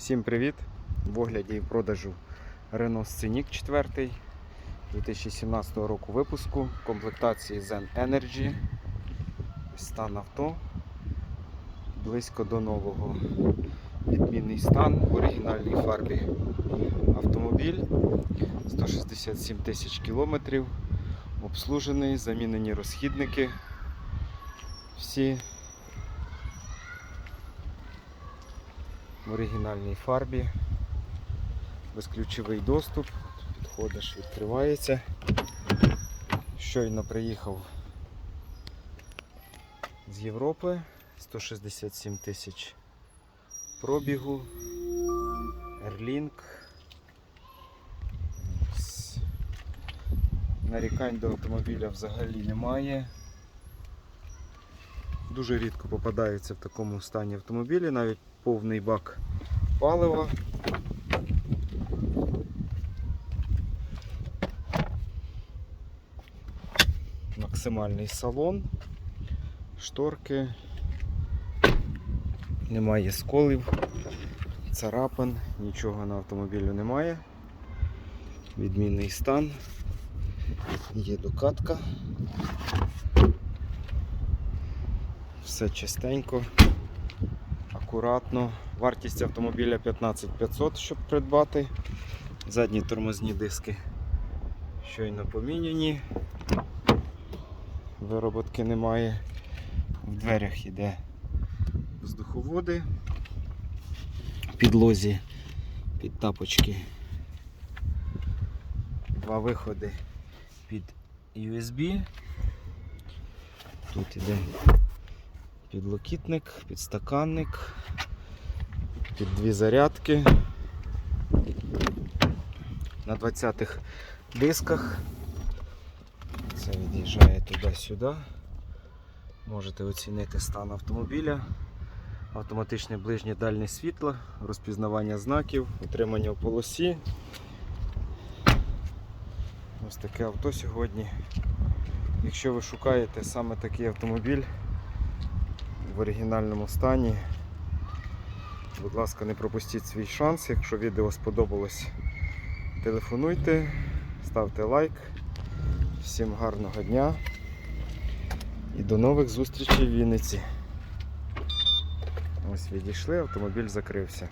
Всім привіт! В огляді і продажу Renault Scenic 4 2017 року випуску комплектації Zen Energy. Стан авто близько до нового. Відмінний стан в оригінальній фарбі. Автомобіль 167 тисяч кілометрів. Обслужений, замінені розхідники. Всі в оригінальній фарбі. Безключовий доступ. Підходиш, відкривається. Щойно приїхав з Європи. 167 тисяч пробігу. Ось. Нарікань до автомобіля взагалі немає. Дуже рідко попадаються в такому стані автомобілі, навіть повний бак палива. Максимальний салон, шторки, немає сколів, царапин, нічого на автомобілю немає. Відмінний стан, є докатка. Все чистенько, акуратно. Вартість автомобіля 15500, щоб придбати. Задні тормозні диски щойно поміняні. Вироботки немає. В дверях йде воздуховоди. Підлозі під тапочки. Два виходи під USB. Тут іде підлокітник, підстаканник, під дві зарядки. На 20-х дисках. Це від'їжджає туди-сюди. Можете оцінити стан автомобіля, автоматичне ближнє дальнє світло, розпізнавання знаків, утримання в полосі. Ось таке авто сьогодні. Якщо ви шукаєте саме такий автомобіль в оригінальному стані, будь ласка, не пропустіть свій шанс. Якщо відео сподобалось, телефонуйте, ставте лайк. Всім гарного дня і до нових зустрічей в Вінниці. Ось відійшли, автомобіль закрився.